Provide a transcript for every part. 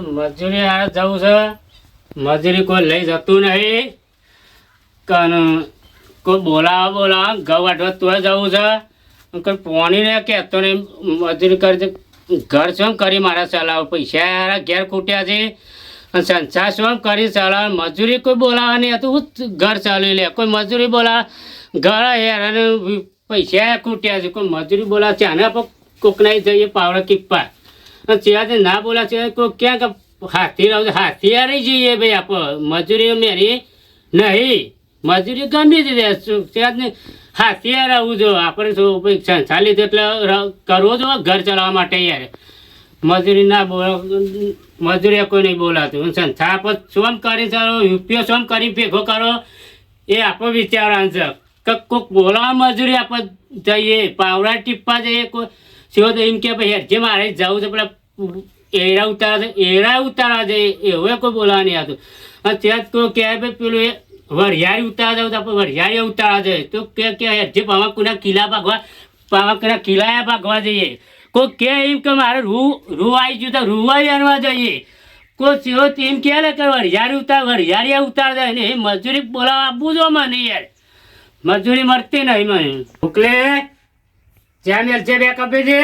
મજૂરી આ જવું છે? મજૂરી કોઈ લઈ જતું નહીં. કન કોઈ બોલાવો બોલાવો ઘઉં વાટવા તોય જવું છે? કોઈ પોણી ને કહેતો નહીં. મજૂરી કરી ઘર શું કરી મારા ચલાવો પૈસા હારા ઘેર ખૂટ્યા છે. અને સંસાર શું કરી ચલાવ મજૂરી કોઈ બોલાવવાની હતું હું ઘર ચાલી લે. કોઈ મજૂરી બોલાવે ઘર યાર અને પૈસા ખૂટ્યા છે. કોઈ મજૂરી બોલાવે છે આને કોકનાઈ જઈએ, પાવડા કિપ્પા ત્યાંથી ના બોલા છે કોઈ ક્યાંક હાથી રહો હાથી હારી જઈએ ભાઈ આપો. મજૂરી મેરી નહીં. મજૂરી ગમી દીધી ત્યાં હાથી રહેવું જો આપણે શું સંસાર એટલે કરવો જો ઘર ચલાવવા માટે યાર. મજૂરી ના બોલો મજૂરી કોઈ નહીં બોલાતું. સંસ્થા પર શું કરી કરો યુપીઓ શું કરી ભેગો કરો. એ આપણો વિચારવાનું છે કોઈક બોલાવા મજૂરી આપણે જઈએ પાવડા ટીપવા જઈએ, કોઈ સિવો તો એમ કે ભાઈ હેરજે મારે જવું છે, પેલા એરા ઉતારા છે, એરા ઉતારા છે એવું કોઈ બોલવા નહીં આવતું અને ત્યાં જ કોઈ કહે ભાઈ, પેલું એ વરિયાળી ઉતારા જવું તો આપણે વરિયાળી ઉતારા જઈએ તો કે કે હેરજે પાવા કોના કિલ્લા ભાગવા પાવા કોના કિલ્લા ભાગવા જઈએ. કોઈ કે એમ કે મારે રૂ રૂ આવી ગયું તો રૂવાઈ આનવા જઈએ. કોઈ સિવો એમ કહે ને કે વરિયાળી ઉતાર વરિયાળી ઉતાર જાય. ને એ મજૂરી બોલાવા આપવું જો મને યાર. મજૂરી મળતી નહીં મને. ઉકલે મેલ છે બે કપે છે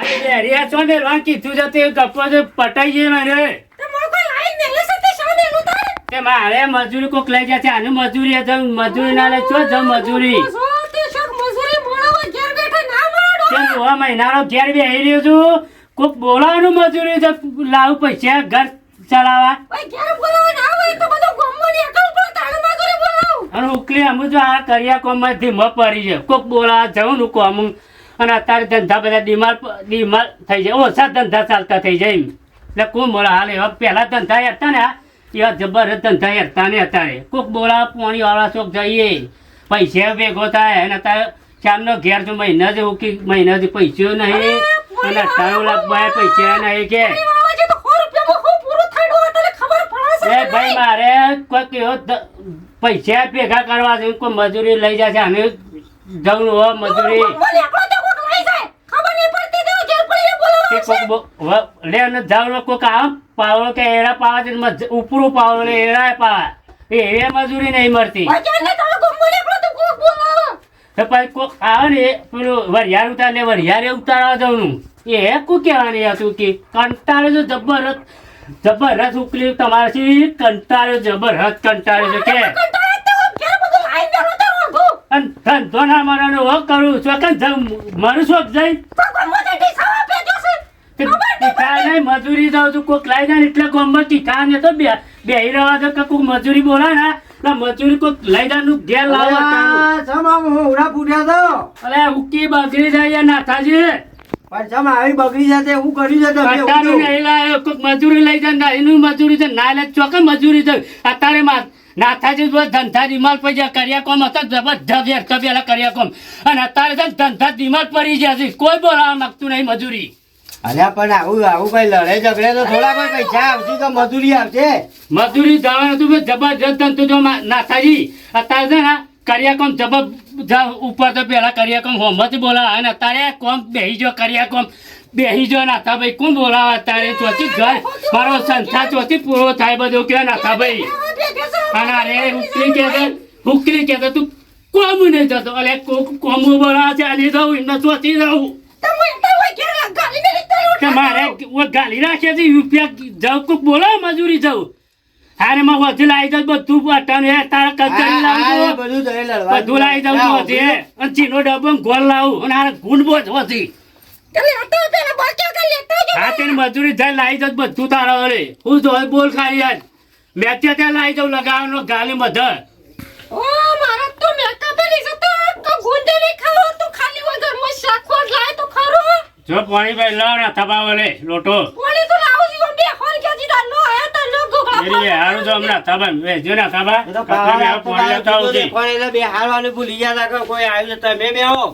અરે બે છો ને વાં કીધું છે તે છે પટાઈ જાય મારે. તે મારે મજૂરી કોક લઈ જાય છે આને મજૂરી છે મજૂરી ના લે છો જ મજૂરી. તે મહિનાનો ઘેર બેહી રહ્યો છું? કોક બોલાવાનું મજૂરી લાવું પૈસા ઘર ચલાવવા. અને ઉકલી અમુ જો આ કર્યા કોમમાં ધીમો પડી છે. કોક બોલા જવું ને કોમ. અને અત્યારે ધંધા બધા બીમાર બીમાર થઈ જાય. ઓછા ધંધા ચાલતા થઈ જાય એટલે કોણ બોલા હાલ એવા પહેલા ધંધા હતા ને એવા જબરજસ્ત ધંધા હતા ને અત્યારે. કોક બોલા પોણી વાળા ચોક જઈએ. પૈસા ભેગો થાય. અને અત્યારે ચારનો ઘેર જો મહિના જ ઉકી મહિના મહિનાથી પૈસો નહીં. અને અઠાણું લાખ પૈસા નહીં કે. એ ભાઈ મારે કોઈ પૈસા ભેગા કરવા છે કોઈ મજૂરી લઈ જશે આને જવું હો મજૂરી કે લે જવાનું કોક આમ પાવડો કે એરા પાવા છે ઉપરું પાવડો ને એડા પાવા. એ મજૂરી નહીં મળતી. તો પછી કોક આવે ને પેલું વરિયાળ ઉતાર ને વરિયારે ઉતારવા જવાનું. એ કોઈ કહેવાની હતું કે કંટાળે જો જબરજસ્ત જબરજસ્ત ઉકલી તમારાથી કંટાળ્યો જબરજસ્ત કંટાળ્યો છે કે? અને ધંધો ના મારાનો હો કરું છું. કે મારું શોખ જાય કે ટીકા નહીં મજૂરી જાઉં છું. કોક લાઈ જાય એટલે ગોમમાં ટીકા ને તો બે બેહી રહેવા તો કોક મજૂરી બોલા ને એટલે મજૂરી કોક લઈ ઘેર લાવવા તારું. સમ ઉડા ફૂટ્યા તો. ઉકી બગડી જાય નાથાજી. પણ આવી બગડી જશે હું કરી જતો કંટાળું નહીં લાયો કોક મજૂરી લઈ જાય ને એનું મજૂરી છે ના લે ચોકે મજૂરી છે. અત્યારે માં નાથાજી બસ ધંધા દિમાગ પડી જાય કર્યા કોમ હતા જબરજસ્ત હેરતા પેલા કર્યા કોમ અને અત્યારે છે ધંધા પડી ગયા છે કોઈ બોલાવા માંગતું નહીં મજૂરી. અલ્યા પણ આવું આવું કઈ લડે ઝઘડે તો થોડા કોઈ પૈસા આવશે તો મજૂરી આવશે. મજૂરી જવાનું હતું જબરજસ્ત ધંધો જો નાથાજી અત્યારે છે ને કર્યા જબ ઉપર તો પેલા કર્યા કોમ હોમત બોલાવા. અને અત્યારે કોમ બેહી જો કર્યા કોમ બેહી જો, નાથાભાઈ કોણ બોલાવા અત્યારે? ચોથી ઘર, મારો સંસ્થા ચોથી પૂરો થાય બધું કે નાથાભાઈ? અને અરે હુકલી કે છે હુકલી કે તું કોમ નહીં જતો? અલે કોમ બોલાવા છે આની જવું એમને ચોથી જવું મારે ગાલી રાખે છે રૂપિયા જાઉં, કોક બોલાવો, મજૂરી જાવ હારે માં વધુ લાવી જાવ બધું પાટણ હે તારા કચરી હા, બધું તો એ લડવા બધું લાવી જાવ છું વધે. અને ચીનો ડબ્બો ને ગોળ લાવું. અને હારે ગુંડ બોજ વધી. હા તેની મજૂરી થાય લાવી જાવ બધું તારા અરે હું તો બોલ ખાઈ યાર મેં ત્યાં ત્યાં લાવી જાવ લગાવવાનો ગાલી મધર. જો પાણી ભાઈ લાવ ના થવા વડે લોટો. એરી હારું તો હમણાં થવા વેચજો ના થવા એ તો પાણી લેતા આવું છે. એટલે બે હારવાનું ભૂલી ગયા તા કોઈ આવ્યું. તમે બે આવો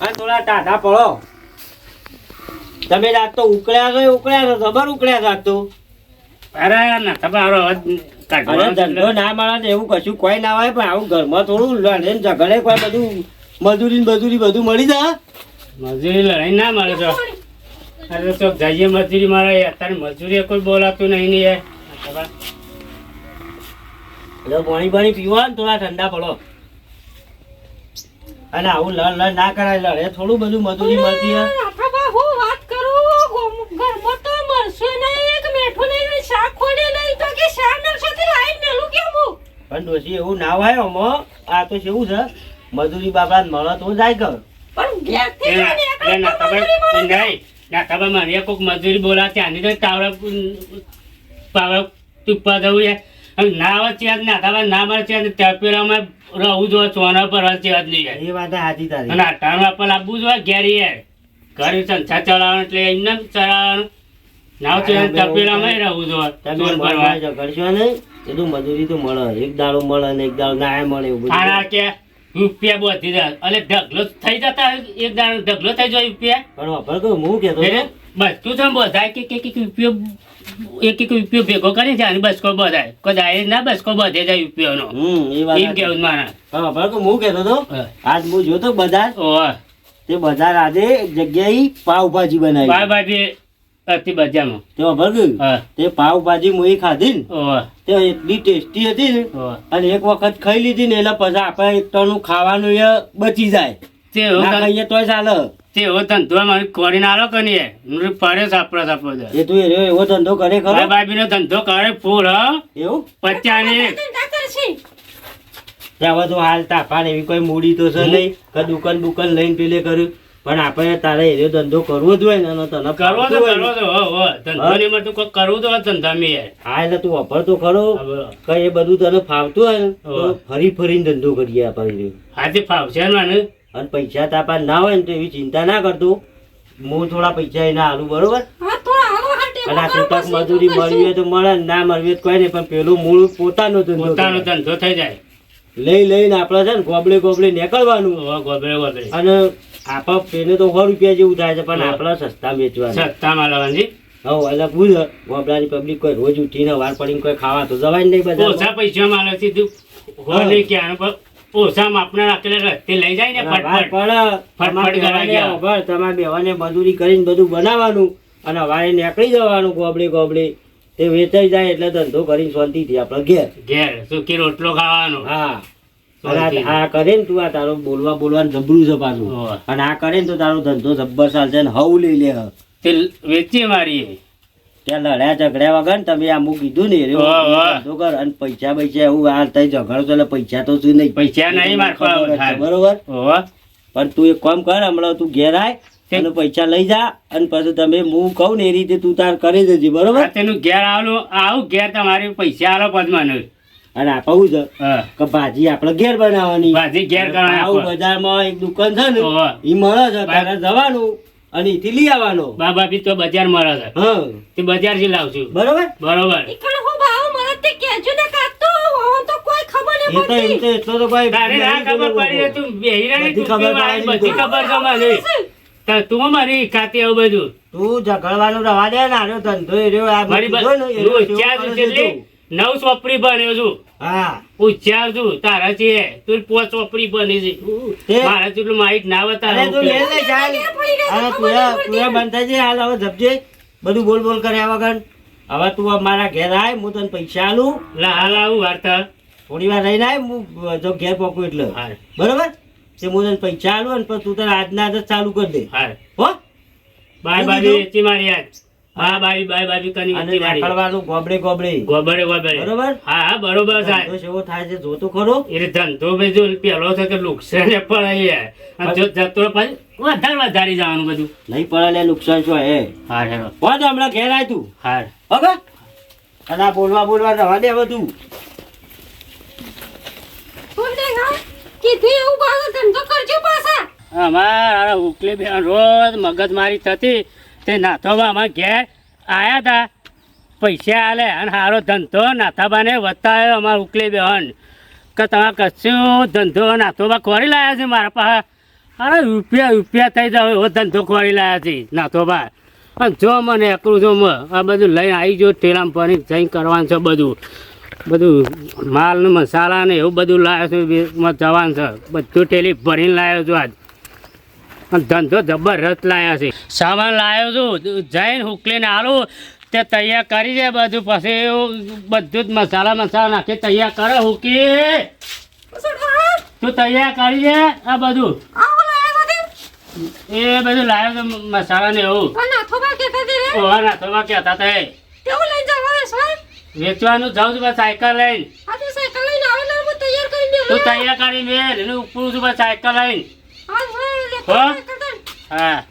અને થોડા ટાઢા પડો તમે રાત તો ઉકળ્યા છો ઉકળ્યા છો ખબર ઉકળ્યા છો તો અરે ના કાઢવાનો ધંધો ના મળે ને એવું કશું કોઈ ના હોય પણ આવું ઘરમાં થોડું લડે ઝઘડે કોઈ બધું મજૂરી ને મજૂરી બધું મળી જાય મજૂરી લડાઈ ના મળે તો અરે તો જઈએ મજૂરી મારે અત્યારે મજૂરી કોઈ બોલાતું નહીં ને યાર. એટલે પાણી પાણી પીવા ને થોડા ઠંડા પડો. અને આવું લડ લડ ના કરાય લડે થોડું બધું મજૂરી મળતી હે હું વાત કરું? ઘરમાં તો મરશું નહીં કે મેઠું નહીં શાક ખોડી નહીં તો કે શાક નરસોથી લાવીને મેલું કેમ હું? પણ ડોસી એવું ના હોય આમાં આ તો કેવું છે? મજૂરી બાપડા મળે તો જાય કર પણ ઘેરથી ના- નીકળે એ ના તો ખબર- મજૂરી મળે ને. નહીં. ના તમે મને. કોક મજૂરી બોલા ત્યાંની તો તાવડે પાવડે ટીપા જવું છે. હવે ના આવે ના ખબર ના મળે ત્યાં જ ત્યાં રહું જોઈએ સોના પર ત્યાં જ નહીં એ વાત સાચી તારી. અને અટાણું આપણને આપવું જોઈએ ઘેર યાર ઘરે સંસાર ચલાવવાનું એટલે એમને ચલાવવાનું ના તમે તપેલામાં રહું જોઈએ સોન ભરવા. ઝઘડશો ને એટલું મજૂરી તો મળે. એક દાડો મળે ને એક દાડો ના મળે એવું બધું. કે રૂપિયા બધી જાય એટલે ઢગલો થઈ જતા હોય, એક દાડો ઢગલો થઈ જાય રૂપિયા. પણ વાપર હું કેતો બસ તું તો બધાય કે કે ઉપયોગ એક એક રૂપિયો ભેગો કરે છે અને બસકો બધાય કોઈ દાય ના બસકો બધે જાય હમ એમ કેવું મારા? હા બરાબર હું કેતો હતો આજ હું જોતો બજાર તે બજાર આજે જગ્યાએ પાવભાજી બનાવી બાજુ હતી બજારમાં. તે વાપર તે પાવભાજી મું ઈ ખાધી ને તે એટલી ટેસ્ટી હતી ને અને એક વખત ખાઈ લીધી ને એટલે પછી આપણે એક ટણું ખાવાનું એ બચી જાય. તે તોય ચાલે. તે એવો ધંધો મને કરીને આલો કે નહીં ફરે સાપડો સાપડો એ તું એવો એવો ધંધો કરે ખરો? ધંધો કરે ફૂલ હ. એવું? પચાની ત્યાં તો હાલ તાફાન એવી કોઈ મૂડી તો છે નહીં કે દુકાન દુકાન લઈને પેલે કર્યું. પણ આપણે તારે એ ધંધો કરવો જ હોય ને તને કરવો તો ફાવતું કરવો ને. તો હો હો. ધંધોની માં તું કોક કરવું તો હોય ધંધા મેં હા એટલે તું વાપર તો ખરો. કઈ એ બધું તને ફાવતું હોય ને ફરી ફરીને ધંધો કરીએ આપણે આજે ફાવશે ને મને. અને પૈસા તાપા ના હોય ને તો એવી ચિંતા ના કરતો. હું થોડા પૈસા એના હાલું બરોબર? હા, થોડા હાલો હા, ટેકો અને આ છૂટક મજૂરી મળવી તો મળે ના મળવી તો કોઈ નહીં પણ પેલું મૂળ પોતાનું ધંધો પોતાનો ધંધો થઈ જાય. લઈ લઈને આપણે છે ને ગોબડે ગોબડે નીકળવાનું. ગોબડે ગોબરે અને આપા પેને તો સો રૂપિયા જેવું થાય છે પણ આપણે સસ્તા વેચવાના. સસ્તા લાવવાની. હવે એટલે પૂછ ગોબડાની પબ્લિક કોઈ રોજ ઉઠીને વાર પડીને કોઈ ખાવા તો જવાય નહીં બધા પૈસા માલે સીધું હોય નહીં કે આનું માપના રાખેલા રસ્તે લઈ જાય ને ફટફટ. ફટફટ કરાવી ગયા. તમારે બેવાને મજૂરી કરીને બધું બનાવવાનું અને વારે નીકળી જવાનું ગોબડે ગોબડે. તે વેચાઈ જાય એટલે ધંધો કરીને શાંતિથી આપણે ઘેર. ઘેર સુકી રોટલો ખાવાનો. હા. આ કરે ને તું આ તારો બોલવા બોલવાનું જબરું છે પાછું. અને આ કરે ને તો તારો ધંધો જબ્બર ચાલશે ને હવ લઈ લે. તે વેચી મારી ત્યાં લડ્યા ઝઘડ્યા વગર ને તમે આમ કીધું ને કર. અને પૈસા પૈસા એવું આ તઈ ઝઘડો છો એટલે પૈસા તો શું નહીં. પૈસા નહીં છે. બરોબર? પણ તું એક કામ કર હમણાં તું ઘેર આય અને પૈસા લઈ જા અને પછી તમે હું કહું ને એ રીતે તું તાર કરી દેજે બરોબર? આ તેનું ઘેર આવેલું આવું ઘેર તમારી પૈસા આલો પદમાનું અને આપાવું છે હા. કે ભાજી આપણે ઘેર બનાવવાની. ભાજી ઘેર કરવાની આવું. બજારમાં એક દુકાન છે ને એ મળે છે તારે જવાનું. અને ઈથી લઈ આવવાનો. બાબા બી તો બજાર મળે છે. હા. તે બજારથી લાવશું. બરોબર? બરોબર. ઈકણ હું ભાવ મને તે કેજો ને કાં તો હવે તો કોઈ ખબર ન નહીં એ તો એટલો તો ભાઈ તારે ના ખબર પડી તું બેહી રહે તું ખબર પડી બધી ખબર મને. તો તું મારી ખાતી આવું બધું. તું ઝઘડવાનું રવા દે ને આનો ધંધો એ રહ્યો આ મારી કીધો ને, એ રહ્યો નવ ચોપડી બન્યો છું. હા. ઉચ્ચાર છું તારા છે તું પોચ ચોપડી બની છે. મારા જેટલું માહિત ના બતાવે તું લે લે ચાલ અરે તું તું બંધ થઈ જાય હાલ હવે ધપજે બધું બોલ બોલ કર્યા વગર. હવે તું અમારા ઘેર આય હું તને પૈસા આલું. લા હાલ આવું વાર્તા. થોડી વાર રહીને આય હું જો ઘેર પોકું એટલે. હાર બરોબર? તે હું તને પૈસા આલું અને તું તને આજના આજ ચાલુ કરી દે. હાર હો? Bye bye? વેચી મારી હા બાય બાય બાય કરી અને વેચી મારી નીકળવાનું ગોબડે ગોબડે. ગોબરે ગોબરે બરોબર? હા હા બરોબર સાહેબ. ધંધો કેવો થાય છે જોતો ખરો? એટલે ધંધો બીજો પેલો છે કે નુકસાન પણ યાર જો જતો પછી વધારે વધારી જવાનું બધું. નહીં પડે નુકસાન શું હે? હાર હેરો હો તો હમણાં ઘેર આય તું. હાર હવે અને બોલવા બોલવા રવા દે હવે તું. બોલ દે હા. કીધું એવું ધંધો કરજો પાછા. અમારા ઉકલી બેન રોજ મગજમારી થતી. તે નાથોબામાં ઘેર આવ્યા હતા પૈસા આલે અને સારો ધંધો નાથાબાને વતાવ્યો અમારા ઉકલી બહેન. કે તમે કશું ધંધો નાથોબા ખોરી લાયા છે મારા પાસે? અરે રૂપિયા રૂપિયા થઈ જાવ એવો ધંધો ખોરી લાયા છે નાથોબા. અને જો મને એકલું જો આ બધું લઈને આવી જો ઠેલામ પરી જઈ કરવાનું છે બધું. બધું માલ ને મસાલા ને એવું બધું લાવ્યો છું જવાનું છે. બધું ઠેલી ભરીને લાવ્યો છું આજ. ધંધો જબરજસ્ત લાયા છે. સામાન લાવ્યો છું જઈને હુકલીને આલું તે તૈયાર કરી દે બધું પછી બધું જ મસાલા મસાલા નાખી તૈયાર કરે હુકી તું તૈયાર કરી દે આ બધું. એ બધું લાવ્યો તો મસાલા ને એવું નાથો કહેતા સાહેબ? વેચવાનું જાઉં છું બસ સાયકલ લઈને. તું તૈયાર કરી મેલ એને ઉપરું છું બસ સાયકલ લઈને. હા?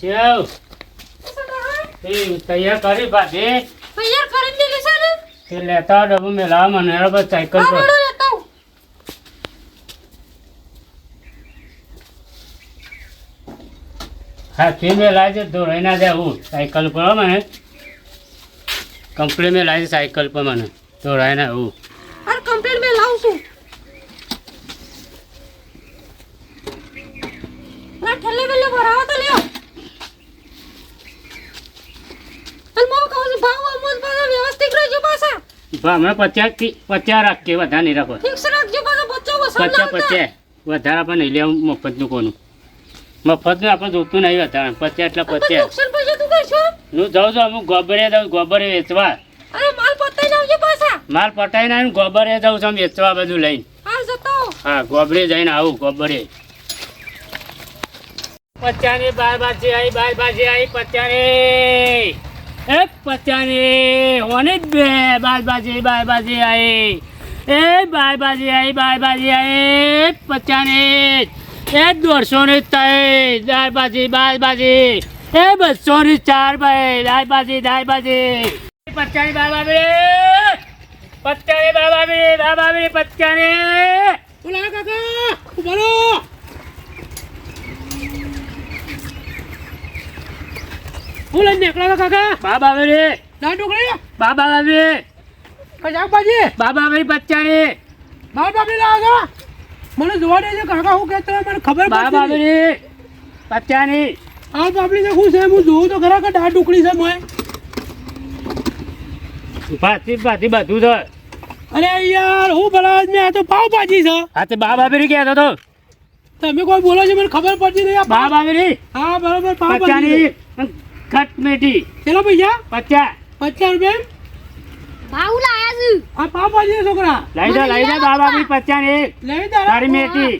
શિવ. તૈયાર કરી ભાભી. તૈયાર કરી દીધી તે લેતા આવો ડબ્બો મને બસ સાયકલ પર. હા તે મેલાય છે દોડાઈ ના જાય હું સાયકલ પર મને. કંપની મેલાય છે સાયકલ પર મને. દોડાઈ રાયના એવું અરે કમ્પ્લેટ મેં લાવું છું. ના ઠેલે બેલે ભરાવો તો લ્યો. અને મો કહું છું ભાવ અમુક પાછા વ્યવસ્થિત રહેજો પાછા. ભા હમણાં પચાસથી પચાસ રાખીએ વધારે નહીં રાખો. ફિક્સ રાખજો પાછા બચ્ચો વસન પચાસ પચાસ. વધારે આપણે નહીં લેવું મફતનું કોનું. મફતનું આપણે જોતું નહીં વધારે. પચાસ એટલે પચાસ. નુકસાન તું કરશો? હું જાઉં છું અમુક ગોબરે જાઉં ગોબરે વેચવા અરે માલ પતાઈ આવજો પાછા માલ પટાઈ ના ગોબરે જાઉં છું વેચવા બધું લઈને. હા ગોબરે જઈને આવું ગોબરે. પચાની બાર બાજી આવી બાર બાજી આવી પચાની એ પચાની હોને જ બે બાર બાજી બાર બાજી આવી એ બાર બાજી આવી બાર બાજી આવી પચાની એ દોઢસો ની ત્રણ દાર બાજી બાર બાજી. એ બસો ની ચાર ભાઈ દાર બાજી દાર બાજી. પચાની બાર પચાની બાર બાબી બાર બાબી પચાની બોલા કાકા બોલો હું લઈને નીકળ્યા કાકા? બાબા આવે રે ના ટુકડી બાબા આવે શાકભાજી બાબા આવે લાવો છો. મને જોવા દેજો કાકા હું કહેતો મને ખબર બાબા આવે રે પચાની આ બાપડી તો શું છે હું જોઉં તો ખરા કે દાળ ટુકડી છે મોય ભાતી ભાતી બધું છે. અરે યાર હું ભલા મેં આ પાવ પાવભાજી છે. હા તે બાબા આવે કહેતો તો તમે કોઈ બોલો છો મને ખબર પડતી નહીં. બા પાવ રે હા બરાબર પાવભાજી પચાની છે. ખટ મેટી કેટલા પૈસા? પચાસ. પચાસ રૂપિયા ભાવ લાયા છું. આ પાવભાજી છે છોકરા. લઈ જા લઈ જા બાબા આવે પચાની. લઈ તારા તારી મેટી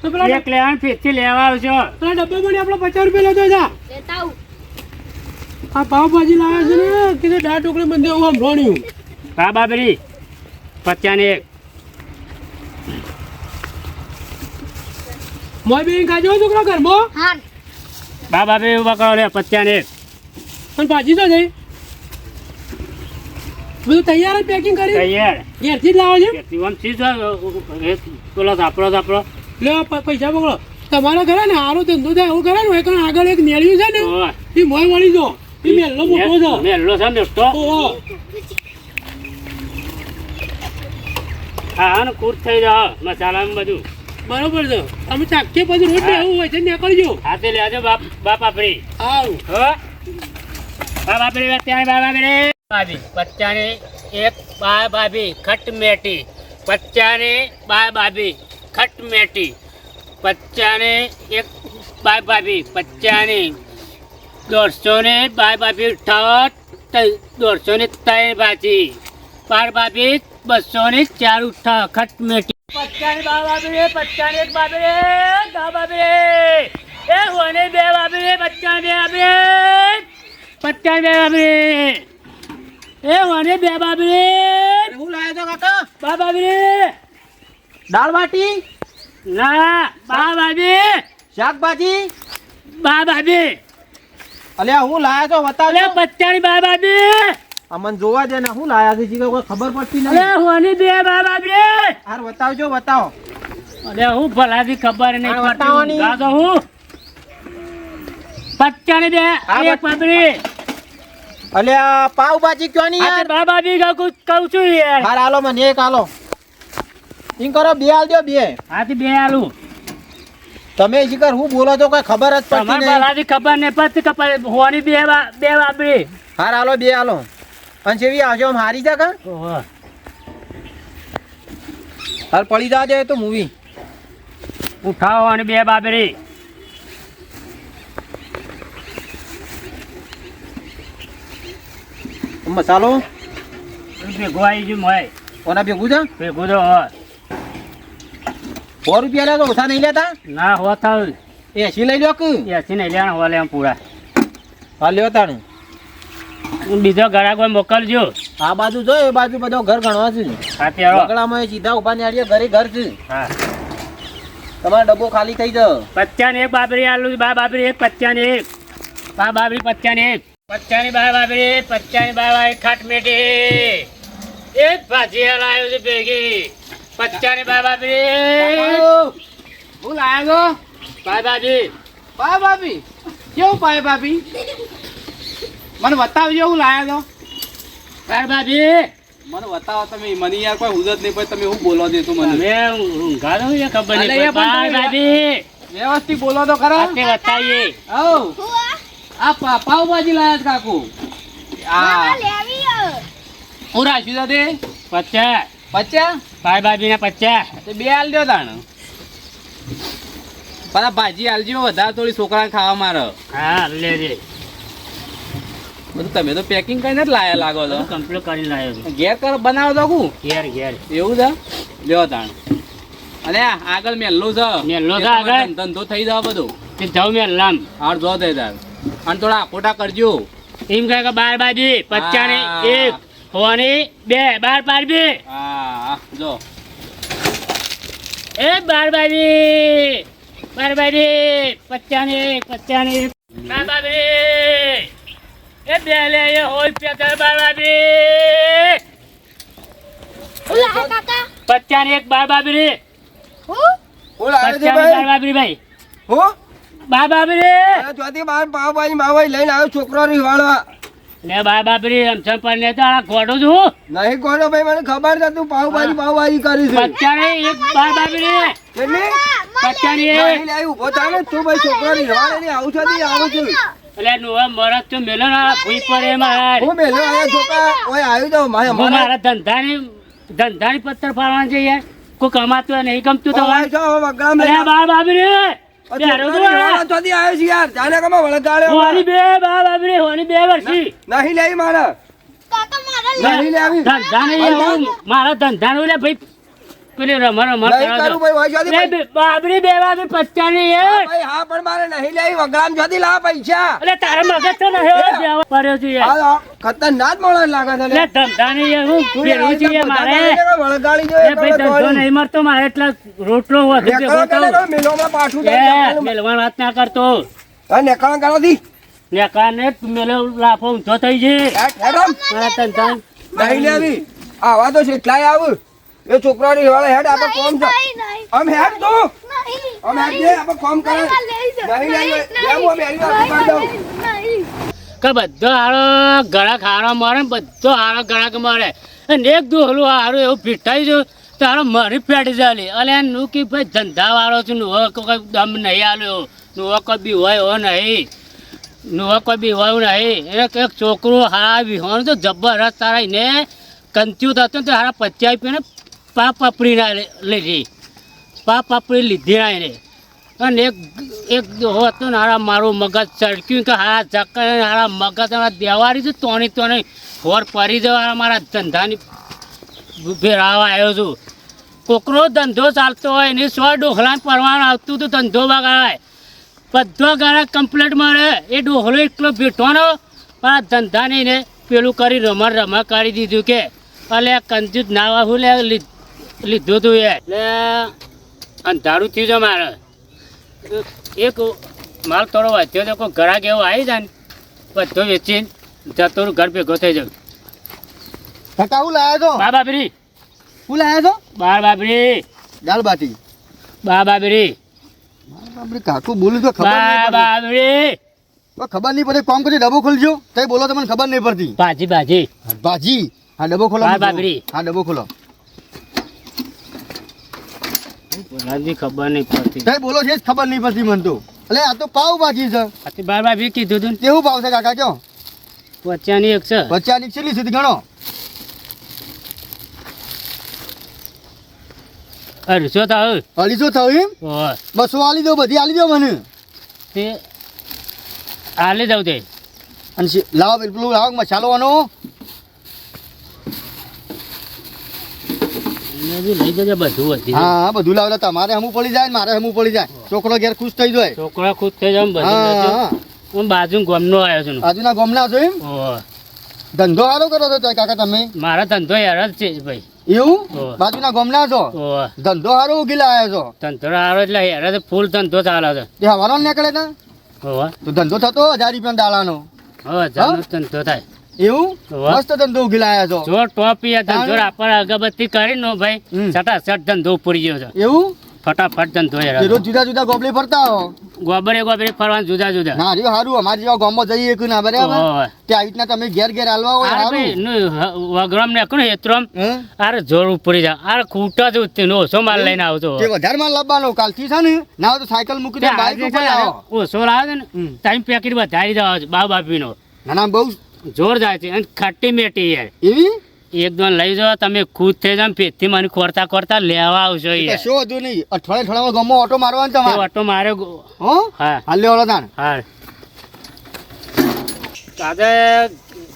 તો એક લેવાનું લેવા આવશો પેલા ડબ્બામાં આપણે પચાસ રૂપિયા લેતો જા. લેતા આવું. આ પાવભાજી લાવે છે ને કીધું દાળ ટુકડી મને હું આમ રોણ્યું બાબા આવે પચાની એક. મોય બેન ખાજો હો છોકરા ઘરમાં. હા બાબે ઊભા કરો લે પચાની એક. પણ ભાજી તો જઈ બધું તૈયાર જ પેકિંગ કરી? તૈયાર. ઘેરથી જ લાવો છે? વંશી છે? પેલો સાપડો સાપડો લે પૈસા પકડો તમારા ઘરે ને સારો ધંધો થાય એવું કરે ને આગળ એક નેળ્યું છે ને એ મોય મળી જો. એ મેલનો મોટો છે મેલ્લો છે મેલ્લો ઓહો હા ને કૂટ થઈ જાઓ મસાલામાં બધું બરોબર છે તમે ચાકીએ પછી રોજ એવું હોય છે નીકળજો હાથે લેજો બાપ બાપ આપણી સારું હો બાપ આપણી અત્યારે બાપ આપણી ભાભી પચ્ચાની એક બા ભાભી ખટ મેટી પચ્ચાની બા ભાભી ખટ મેટી પચ્ચાની એક બા ભાભી પચ્ચાની દોઢસો ને બાર બાપી ઉઠાવો દોઢસો ને ત્રણ બાજી. બાર બાપી બસો ને ચાર ઉઠા ખટ મેટી. પચ્ચાની બા ભાભી પચ્ચાની એક ભાભી બા ભાભી એ હોને બે ભાભી પચ્ચાની બે ભાભી પચ્ચાની બે ભાભી એ હોને બે ભાભી હું લાવ્યો તો કાકા? બા ભાભી દાળ બાટી? ના બા શાકભાજી? બા ભાભી અલ્યા હું લાવ્યો તો અલે બતાવજો પચ્ચાની બા ભાભી અમન જોવા દે ને હું લાયા છે કોઈ ખબર પડતી અલે હોની બે હાર બતાવજો બતાવો. અલ્યા હું ભલાથી ખબર નહીં પડતી. ગાતો હું. પચ્ચાની બે એક ભાભી અલ્યા પાવભાજી કયો ની આ તે બા ભાભી કહું કહું છું યાર. હાર આલો મને એક હાલો. ઇન કરો બે હાલ દો બે. હાથી બે આલુ. તમે જીગર હું બોલો છો કઈ ખબર જ પડતી તમારે નહીં. ભલાથી ખબર નહીં પડતી ખબર હોની બે બે ભાભી હાર હાલો બે હાલો. અને જેવી આવજો આમ હારી જા કા. હાલ પડી જા દે તો મૂવી. ઉઠાવો અને બે બાબરી મસાલો? ભેગું આવી ગયું મોય. કોના ભેગું છે? ભેગું તો હોય. સો રૂપિયા લે તો ઓછા નહીં લેતા? ના હો થાવ. એસી લઈ લો કે? એસી નહીં લેવાનું હોલે એમ પૂરા. હા લ્યો તાણું. બીજો ગળા કોઈ મોકલજો. આ બાજુ જો એ બાજુ બધો ઘર ગણવા છે. હા બગડામાં સીધા ઊભા નાડીએ ઘરે ઘર છે. હા. તમારો ડબ્બો ખાલી થઈ જાય પચાને એક બાબરી આલુ બા બાબરી એક પચાને એક. બા બાબરી પચાને એક. પચાની બા બાબરી પચાની બા બાબરી ખાટમેટી એક ભાજી લાવ્યો છે ભેગી. પચાની બા બાબરી હું લાયો પાય બાબી પાય બાબી કેવું પાય બાબી મને બતાવજો હું લાયો પાય બાબી મને બતાવો તમે મને યાર કોઈ હુજત નહીં પછી તમે હું બોલો દે તું અમે ઊંઘા તો એ ખબર નહીં પાય પણ બાબી વ્યવસ્થિત બોલો તો ખરા. હાથે બતાવીએ. ઓ આ પાવભાજી લાયા છે કાકુ. આ. હું. રાખ્યું દે તે? પચાસ પચ્યા બા ને પચાસ બે હાલ દો તાણ. પાછા ભાજી હાલજો વધારે થોડી છોકરા ખાવા મારો. હા લેજે. બધું તમે તો પેકિંગ કરીને જ લાયા લાગો છો. કમ્પ્લીટ કરીને લાવ્યો છું. ઘેર કર બનાવો તો કુ? ઘેર ઘેર. એવું છે? લ્યો તાણ. અને આગળ મેલ્લું છે. મેલ્લું છે આગળ? ધંધો થઈ જાવ બધું. તે જાઉં મેં લામ હાર જો થઈ જાય અને થોડા ખોટા કરજો. એમ કહે કે બાર બાજી પચાસ ને એક. હોની બે બાર બાર બે હા હા, જો. એ બાર બાજી બાર બાજી પચાની એક પચાની બાર બાબરી એ બે લે એ હોય પેતર બાર બાબરી પચાની એક બાર બાબરી પચાની બાર બાબરી ભાઈ. હું? બાર બાબરી ચોથી બાર પાવભાજી માવાઈ લઈને આવ્યો છોકરો રીવાળવા. લે બાય બાપરી રમસમ પર ને તો આ ખોટો છું નહીં ખોટો ભાઈ મને ખબર છે તું પાવભાજી પાવભાજી કરી છે. અત્યારે એક બાય બાપરી. કેટલી? એક. નહીં લે, ઊભો થા ને તું ભાઈ છોકરો રીવાળે ને આવું છતી આવું છું. એટલે નુવા મરદ તો મેલો ના ભૂઈ પડે માર હું મેલો આયા છોકરા? ઓય આવ્યું જાવ મારે મારા ધંધાની ધંધાની પત્તર ફાડવાનું છે યાર. કોઈ કમાતું નહીં ગમતું તો બાય છો હોની બે નહીં લેવી મારે. નહીં લેવી. ધંધાને મારા ધંધાનું લે ભાઈ. પેલી રમા રમા કરું ભાઈ ઓય ચોથી બાબરી બે બાબરી પચાની હા. ભાઈ હા પણ મારે નહીં લેવી વગડામ ચોથી લા પૈસા. એટલે તારા મગજ તો નહીં બેવા પડ્યો છે યાર ખતરનાક માણસ લાગે છે લે. એટલે યાર હું તું છે મારે. વળગાડી એ ભાઈ ધંધો નહીં મળતો મારે એટલે રોટલો વધે. મિલોમાં પાછું એ વાત ના કરતો. કરો દી. મેલો લાફો ઊંધો થઈ છે. હેડમ મારા ધંધા. નહીં લેવી. આવા તો કેટલાય આવ. એ છોકરાની વાળા હેડ આપણે કોમ છે અમે હેડ તો. અમે હેડ દે આપણે કોમ કરે. નહીં નહીં એમ અમે એની વાત કરી દઉં કે બધો હારો ગળા ખારો મરે ને બધો હારો ગળાક મરે. અને એક દોહલું હારું એવું પીટાઈ જો તારો હારો મરી જાલી. ચાલી અલે નું કે ભાઈ ધંધા વાળો છું નું કોઈ દમ નહીં આલ્યો નું કોઈ બી હોય હો નહીં. નું કોઈ બી હોય નહીં. એને એક છોકરો હારા વિહોણ તો જબરજસ્ત તારા એને કંચ્યું થતું ને તો હારા પચાવી પીને પા પપડી ના લીધી પા પાપડી લીધી ના એને. અને એક એક હતું ને હારા મારું મગજ ચડક્યું કે હારા ચક્કર હારા મગજ હારા દેવારી છે, તોની તોની હોર પરી જવા મારા ધંધાની ફેરાવા આવ્યો છું. કોકરો ધંધો ચાલતો હોય, એની સો ડોખલા પરવાનું આવતું હતું ધંધો બગાડાય. બધો ગાળા કમ્પ્લેટ મળે એ ડોહલો એટલો બેઠવાનો પણ આ ને પેલું કરી રમણ રમા કરી દીધું કે અલે કંજૂસ નાવા હું લી- લીધું હતું એ. એટલે અંધારું થયું છે મારે. એક માલ થોડો વધ્યો તો કોઈ ઘરાક એવો આવી જાય ને બધો વેચીને જતો ઘર ભેગો થઈ જાવ કાકા હું લાયા છો? બા બાબરી. હું લાયા છો? બાર બાબરી. દાલ બાટી. બા બાબરી. કાકુ બોલું તો બા બાબરી. ખબર નહીં પડે કોમ કરી ડબ્બો ખોલજો કઈ બોલો તમને ખબર નહીં પડતી. ભાજી ભાજી. ભાજી. હા ડબ્બો ખોલો. બાબરી. હા ડબ્બો ખોલો. ભાજી ખબર નહીં પડતી. કઈ બોલો છે ખબર નહીં પડતી મને તો. એટલે આ તો પાવ ભાજી છે. આથી બાર બી કીધું તું કેવું ભાવ છે કાકા કયો પચાની એક છે. પચાની છેલ્લી સુધી ગણો અઢીસો થયું? અઢીસો થયું એમ? બસો આલી દો બધી આલી દો મને. તે આલી દઉં તે. અને લાવો પેલું લાવો મસાલો આનો એને બી લઈ જજે બધું વધી હા હા બધું લાવો. તમારે હમું પડી જાય મારે હમું પડી જાય. છોકરો ઘેર ખુશ થઈ જાય. છોકરા ખુશ થઈ જાય બધું હા બાજુ ગમનો આવ્યો છું. બાજુના ગોમના છો એમ? ધંધો સારો કરો છો કાકા તમે? મારા ધંધો યાર જ છે ભાઈ. એવું? બાજુના ગોમના છો? ધંધો સારો ઉગી લાયા છો? ધંધો હારો એટલે યાર જ ફૂલ ધંધો ચાલે છે. તે હવાનો નીકળે તો ધંધો થતો હજાર રૂપિયા દાડાનો. ધંધો થાય. એવું? મસ્ત ધંધો ઉગી છો. જો ટોપી ધંધો? અગરબત્તી કરી નો ભાઈ હમ. સટાસટ ધંધો ગયો છે. એવું? ફટાફટ ધંધો યાર રોજ જુદા જુદા ગોબલી ફરતા હો. ગોબરે ગોબરે ફરવાનું જુદા જુદા. ના રહ્યું સારું અમારી જેવા ગામમાં જઈએ કે ના બરાબર. તે આવી રીતના તમે ઘેર ઘેર હાલવા હોયનું હ- વગરમ ને કોને એત્રોમ હે? અરે જોર ઉપડી જા અરે ખૂટા જ નો ઓછો માલ લઈને આવતો તે વધારે માલ લાવવાનો કાલથી છે ને? ના તો સાયકલ મૂકી દે બાઈક ઉપર આવો. ઓછો લાવે ને ટાઈમ પેકેટ વધારી દેવા છે બા બાપીનો. ના ના બહુ જોર જાય છે અને ખટ્ટી મેટી યાર એવી? એક દોન લઈ જાઓ તમે ખુદ થઈ જાવ પેટથી મને ખોરતા ખોરતા લેવા આવશો યાર. શું હતું નહીં? અઠવાડિયે અઠવાડિયામાં ગમો ઓટો મારવાનો તમારે. ઓટો મારે હો? હા. હાલ લેવાળો તાણ. હા કાદે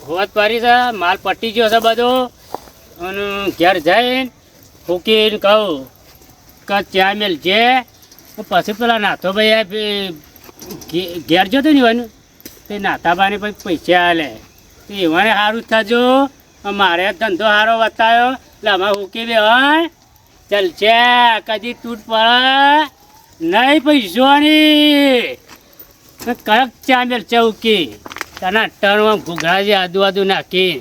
હોત પારી છે માલ પટી ગયો છે બધો. અને ઘેર જઈને ફૂકીને કહું કે ચા મેલ જે. પછી પેલા નાથો ભાઈ ઘેર જતો ને? એવાનું તે નાતાબાને પછી પૈસા આલે. તે એવાને સારું થજો મારે ધંધો સારો બતાવ્યો એટલે અમે ઉકી દે હોય ચાલ છે કદી તૂટ પડે, નહીં પૈસોની કડક ચામેલ ઉકી તના ટનમાં ઘૂઘરા જે આદુ આદુ નાખી.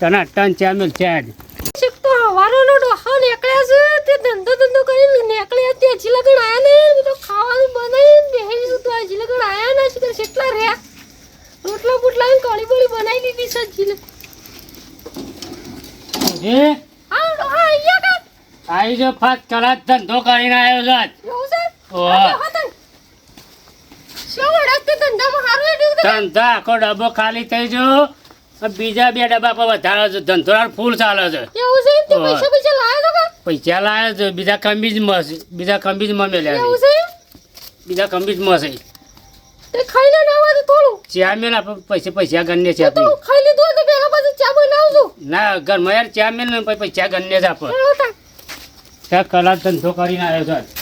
તના ટન ચામેલ છે જ શીખ તો હવારોનો ડોહા નીકળ્યા છે. તે ધંધો ધંધો કરીને નીકળ્યા તે હજી લગન આવ્યા નહીં. તો ખાવાનું બનાવીને બેસી જતું હજી લગન આયા ના છે. કેટલા રહ્યા? રોટલા બોટલા ને કળી બળી બનાવી લીધી છે હજી લગન. એ અહીંયા કા આવી જો ફાસ્ટ કલાક ધંધો કરીને આવ્યો છે. એવું છે? ઓહો. શું ધંધામાં હારું ધંધા આખો ડબ્બો ખાલી થઈ જો બીજા બે ડબ્બા પર વધારે છે. ધંધો ફૂલ ચાલે છે. એવું છે તે પૈસા પૈસા લાયા તો પૈસા લાયા છે. બીજા ખંભીજમાં છે બીજા ખંભીજમાં મેલ્યા એવું છે છે બીજા ખંભીજમાં છે. તે ખાઈને ના આવે થોડું. ચા મેલ આપણે પૈસા પૈસા ગણીએ છે તો આપણે ખાઈ લીધું હોય તો ભેગા પાછું ચા બનાવજો. ના ઘરમાં યાર ચા મેલ ને પછી પૈસા ગણીએ જ આપણે કલાક ધંધો કરીને આવ્યો છે.